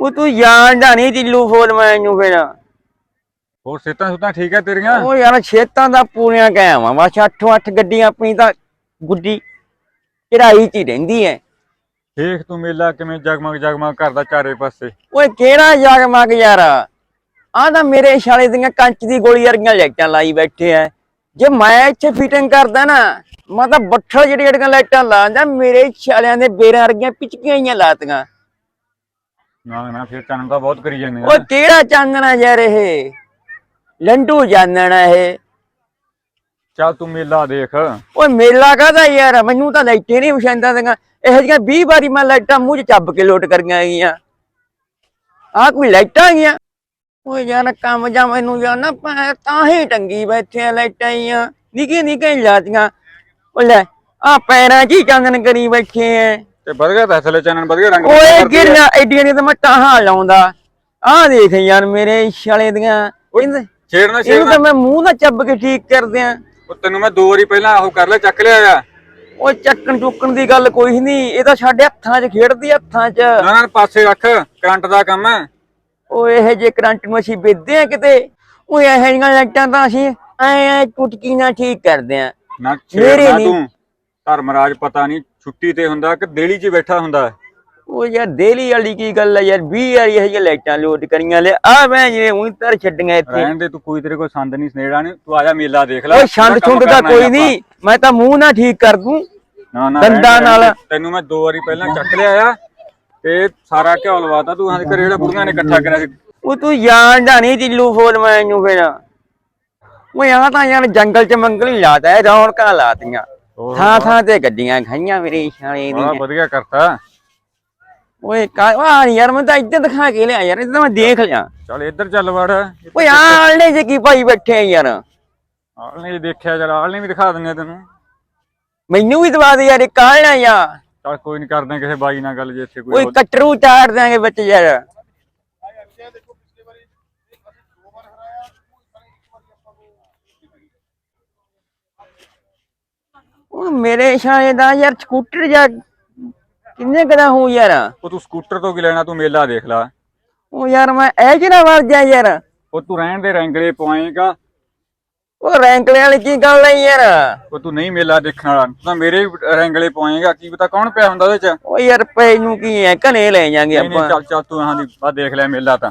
ਉਹ ਤੂੰ ਜਾਣਦਾ ਨਹੀਂ ਟਿੱਲੂ ਫੋਲ ਮੈਨੂੰ ਫਿਰ। ਹੋਰ ਸਿੱਤਾਂ ਸੁੱਤਾਂ ਠੀਕ ਹੈ ਤੇਰੀਆਂ? ਉਹ ਯਾਰ ਛੇਤਾਂ ਦਾ ਪੂਰੀਆਂ ਕਾਇਮ ਆ ਬਸ ਅੱਠੋ ਅੱਠ ਗੱਡੀਆਂ ਆਪਣੀ ਤਾਂ ਗੁੱਡੀ ਚੜਾਈ ਚ ਹੀ ਰਹਿੰਦੀ ਐ। ਦੇਖ ਤੂੰ ਮੇਲਾ ਕਿਵੇਂ ਜਗਮਗ ਜਗਮਗ ਕਰਦਾ ਚਾਰੇ ਪਾਸੇ। ਓਏ ਕਿਹੜਾ ਜਗਮਗ ਯਾਰ? ਆਹ ਤਾਂ ਮੇਰੇ ਛਾਲੇ ਦੀਆਂ ਕੰਚ ਦੀ ਗੋਲੀ ਵਰਗੀਆਂ ਲਾਈਟਾਂ ਲਾਈ ਬੈਠੇ ਐ। ਜੇ ਮੈਂ ਇੱਥੇ ਫਿਟਿੰਗ ਕਰਦਾ ਨਾ ਮੈਂ ਤਾਂ ਬੱਠਲ ਜਿਹੜੀ ਜਿਹੜੀਆਂ ਲਾਈਟਾਂ ਲਾਉਂਦਾ ਮੇਰੇ ਛਾਲਿਆਂ ਦੇ ਬੇਰਾਂ ਵਰਗੀਆਂ ਪਿਚਕੀਆਂ ਹੀ ਲਾਤੀਆਂ। ਨਾ ਨਾ ਫਿਰ ਚਾਨਣ ਤਾਂ ਬਹੁਤ ਕਰੀ ਜਾਂਦੇ ਓਏ ਕਿਹੜਾ ਚਾਨਣਾ ਯਾਰ ਇਹ? ਲੰਡੂ ਚਾਨਣਾ ਇਹ। ਚੱਲ ਤੂੰ ਮੇਲਾ ਦੇਖ। ਓਏ ਮੇਲਾ ਕਾਹਦਾ ਯਾਰ? ਮੈਨੂੰ ਤਾਂ ਲਾਈਟਾਂ ਨਹੀਂ ਪਸੰਦਾਂ ਦੀਆਂ ਇਹੋ ਜਿਹੀਆਂ 20 ਵਾਰੀ ਮੈਂ ਲਾਈਟਾਂ ਮੂੰਹ 'ਚ ਚੱਬ ਕੇ ਲੋਟ ਕਰੀਆਂ ਗਈਆਂ ਆਹ ਕੋਈ ਲਾਈਟਾਂ ਆ ਗਈਆਂ ਓਏ ਯਾਰ ਕੰਮ ਜਾ ਮੈਨੂੰ ਪੈ ਤਾਂ ਹੀ ਟੰਗੀ ਬੈਠੇ ਆ ਲਾਈਟਾਂ ਹੀ ਨਿੱਕੀ ਨਿੱਕੀ ਲਾਤੀਆਂ। ਓ ਲੈ ਆ ਪੈਰਾਂ 'ਚ ਹੀ ਚਾਨਣ ਕਰੀ ਬੈਠੇ ਆ ਤੇ ਵਧੀਆ ਤਾਂ ਥੱਲੇ ਚਾਨਣ ਵਧੀਆ ਰੰਗ ਓਏ। ਗਿਰੀਆਂ ਐਡੀਆਂ ਨੇ ਤਾਂ ਮੈਂ ਟਾਹਾਂ ਲਾਉਂਦਾ ਆਹ ਦੇਖ ਯਾਰ ਮੇਰੇ ਛਾਲੇ ਦੀਆਂ ਇਹਨੂੰ ਛੇੜਨਾ ਛੇੜਨਾ। ਤਾਂ ਮੈਂ ਮੂੰਹ ਨਾਲ ਚੱਬ ਕੇ ਠੀਕ ਕਰਦੇ ਆ ਉਹ ਤੈਨੂੰ ਮੈਂ ਦੋ ਵਾਰੀ ਪਹਿਲਾਂ ਉਹ ਕਰ ਲਿਆ ਚੱਕ ਲਿਆ ਆ। ਉਹ ਚੱਕਣ ਚੁੱਕਣ ਦੀ ਗੱਲ ਕੋਈ ਨਹੀਂ ਇਹ ਤਾਂ ਸਾਡੇ ਹੱਥਾਂ 'ਚ ਖੇਡਦੀ ਹੱਥਾਂ 'ਚ। ਨਾ ਨਾ ਪਾਸੇ ਰੱਖ ਕਰੰਟ ਦਾ ਕੰਮ ਹੈ ਉਹ ਇਹ ਜੇ ਕਰੰਟ ਨੂੰ ਅਸੀਂ ਵੇਚਦੇ ਆ ਕਿਤੇ ਉਹ ਇਹੋ ਜਿਹੀਆਂ ਲਾਈਟਾਂ ਤਾਂ ਅਸੀਂ ਐ ਐ ਟੁਟਕੀ ਨਾਲ ਠੀਕ ਕਰਦੇ ਆ। ਨਾ। ਤੂੰ। ਧਰਮਰਾਜ ਪਤਾ ਨਹੀਂ ਛੁੱਟੀ ਤੇ ਹੁੰਦਾ ਕਿ ਦੇਲੀ 'ਚ ਬੈਠਾ ਹੁੰਦਾ? ਉਹ ਯਾਰ ਦੇਲੀ ਵਾਲੀ ਕੀ ਗੱਲ ਆ ਯਾਰ 20 ਵਾਰੀ ਇਹ ਜਿਹੀਆਂ ਲਾਈਟਾਂ ਲੋਡ ਕਰੀਆਂ ਲੈ ਆ ਮੈਂ ਜਿਵੇਂ ਉਹੀ ਤਰ ਛੱਡੀਆਂ ਇੱਥੇ। ਰਹਿਣ ਦੇ ਤੂੰ ਕੋਈ ਤੇਰੇ ਕੋਲ ਸੰਦ ਨਹੀਂ ਸਨੇੜਾ ਨਹੀਂ ਤੂੰ ਆਜਾ ਮੇਲਾ ਦੇਖ ਲੈ। ਉਹ ਛੰਦ ਕੰਮ ਛੁੰਦ ਦਾ ਕਰਨਾ ਕੋਈ ਆਪਾਂ। ਨਹੀਂ ਮੈਂ ਤਾਂ ਮੂੰਹ ਨਾਲ ਠੀਕ ਕਰ ਦੂੰ। ਨਾ ਨਾ ਦੰਦਾਂ ਰਹਿਣ ਦੇ, ਨਾਲ। ਤੈਨੂੰ ਮੈਂ ਦੋ ਵਾਰੀ ਪਹਿਲਾਂ ਚੱਕ ਲਿਆ ਆ ਤੇ ਸਾਰਾ ਘਿਓ ਲਵਾਤਾ ਤੂੰ ਹਾਂ ਘਰੇ ਜਿਹੜਾ ਬੁੜੀਆਂ ਨੇ ਇਕੱਠਾ ਕਰਿਆ ਸੀ। ਉਹ ਤੂੰ ਜਾਣਦਾ ਨਹੀਂ ਟਿੱਲੂ ਫੋਲ ਮੈਨੂੰ ਫਿਰ। ਉਹ ਆ ਤਾਂ ਯਾਰ ਜੰਗਲ 'ਚ ਮੰਗਲ ਹੀ ਲਾਤਾ ਹੈ ਰੌਣਕਾਂ ਲਾਤੀਆਂ। ਹੋਰ ਥਾਂ ਥਾਂ ਤੇ ਗੱਡੀਆਂ ਖਾਈਆਂ ਮੇਰੇ ਛਾਲੇ ਬੜਾ ਦੀਆਂ ਵਧੀਆ ਕਰਤਾ। ਓਏ ਕਾ ਵਾਹ ਯਾਰ ਮੈਂ ਤਾਂ ਇੱਧਰ ਦਿਖਾ ਕੇ ਲਿਆ ਯਾਰ ਇੱਧਰ ਤਾਂ ਮੈਂ ਦੇਖ ਲਿਆ। ਚੱਲ ਇੱਧਰ ਚੱਲ ਵੜ। ਓਏ ਆਲੇ ਜੇ ਕੀ ਭਾਈ ਬੈਠੇ ਆ ਯਾਰ। ਆਲ ਨੇ ਦੇਖਿਆ ਚੱਲ ਆਲ ਨੇ ਵੀ ਦਿਖਾ ਦਿੰਦੇ ਤੈਨੂੰ। ਮੈਨੂੰ ਵੀ ਦਵਾ ਦੇ ਯਾਰ ਇਹ ਕਾਹਣਾ ਯਾ ਚੱਲ ਕੋਈ ਨਹੀਂ ਕਰਦੇ ਕਿਸੇ ਬਾਈ ਨਾਲ ਗੱਲ ਜੇ ਇੱਥੇ ਕੋਈ ਓਏ ਕਟਰੂ ਚਾੜ ਦਾਂਗੇ ਬੱਚੇ ਯਾਰ। ਉਹ ਮੇਰੇ ਸ਼ਾਇਦ ਦਾ ਯਾਰ ਸਕੂਟਰ ਜਾਂ ਕਿੰਨੇ ਕਦਾ ਹੋ ਯਾਰ? ਉਹ ਤੂੰ ਸਕੂਟਰ ਤੋਂ ਕੀ ਲੈਣਾ ਤੂੰ ਮੇਲਾ ਦੇਖ ਲੈ। ਉਹ ਯਾਰ ਮੈਂ ਇਹ ਕਿਹੜਾ ਵਰ ਜਾ ਯਾਰ? ਉਹ ਤੂੰ ਰਹਿਣ ਦੇ ਰੰਗਲੇ ਪਵਾਏਗਾ ਉਹ ਰੈਂਕਲੇ ਵਾਲੀ ਕੀ ਗੱਲ ਹੈ ਯਾਰ? ਉਹ ਤੂੰ ਨਹੀਂ ਮੇਲਾ ਦੇਖਣ ਵਾਲਾ ਤੂੰ ਤਾਂ ਮੇਰੇ ਰੰਗਲੇ ਪਵਾਏਗਾ ਕੀ ਪਤਾ ਕੌਣ ਪਿਆ ਹੁੰਦਾ ਉਹਦੇ ਚ। ਉਹ ਯਾਰ ਪੈ ਨੂੰ ਕੀ ਹੈ ਘਨੇ ਲੈ ਜਾਾਂਗੇ ਨਹੀਂ ਨਹੀਂ ਆਪਾਂ। ਚੱਲ ਚੱਲ ਤੂੰ ਹਾਂ ਦੀ ਬਾ ਦੇਖ ਲੈ ਮੇਲਾ ਤਾਂ।